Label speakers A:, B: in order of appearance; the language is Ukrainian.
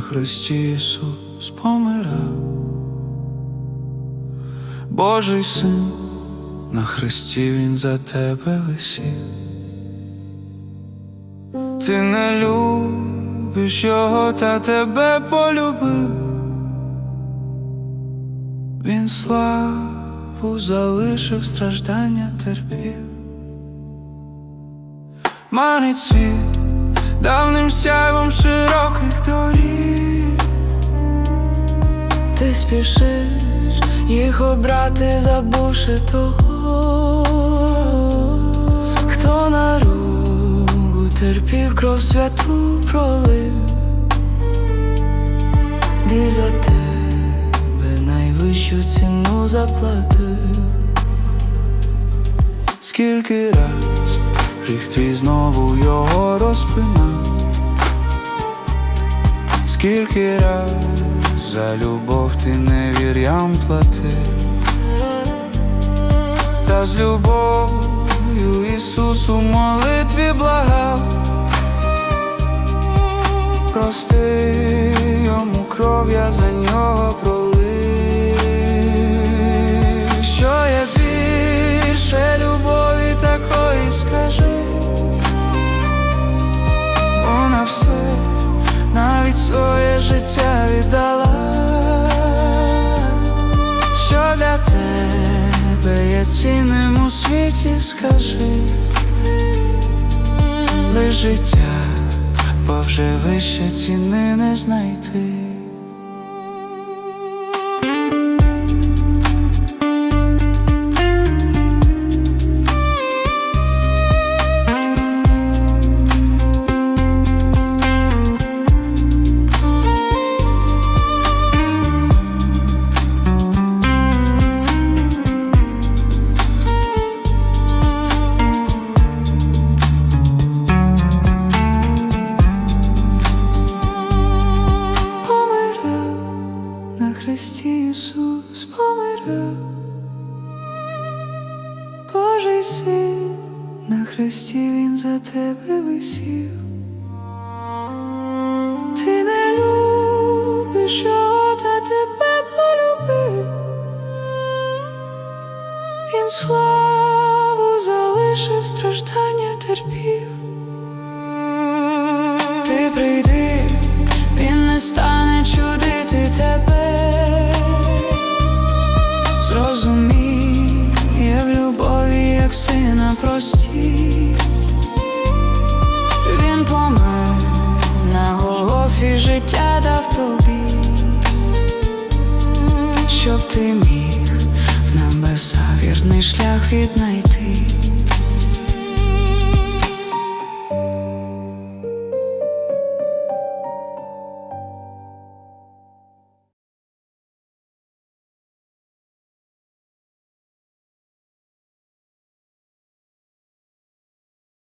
A: Христі Ісус помирав, Божий син, на Христі Він за тебе висів. Ти не любиш його, та тебе полюбив. Він славу залишив, страждання терпів. Манить світ давним сяйвом широких
B: спішиш їх обрати, забувши того, хто на руку терпів кров святу пролив, Ти за тебе найвищу ціну заплатив.
A: Скільки раз гріх твій знову його розпинав, скільки раз за любов ти невір'ям платив, та з любов'ю Ісус у молитві благав, прости йому кров, я за нього пролив, що є більше любові такої скажи, вона все навіть своє життя віддала, тебе цінним у світі, скажи, лиш життя, бо вже вище ціни не знайти.
B: Божий син, на Христі Він за тебе висів. Ти не любиш його, та тебе полюбив. Він славу залишив, страждання терпів. Ти прийди, він не стане сина простіть. Він помер на голові життя дав тобі, щоб ти міг в небеса вірний шлях віднайти.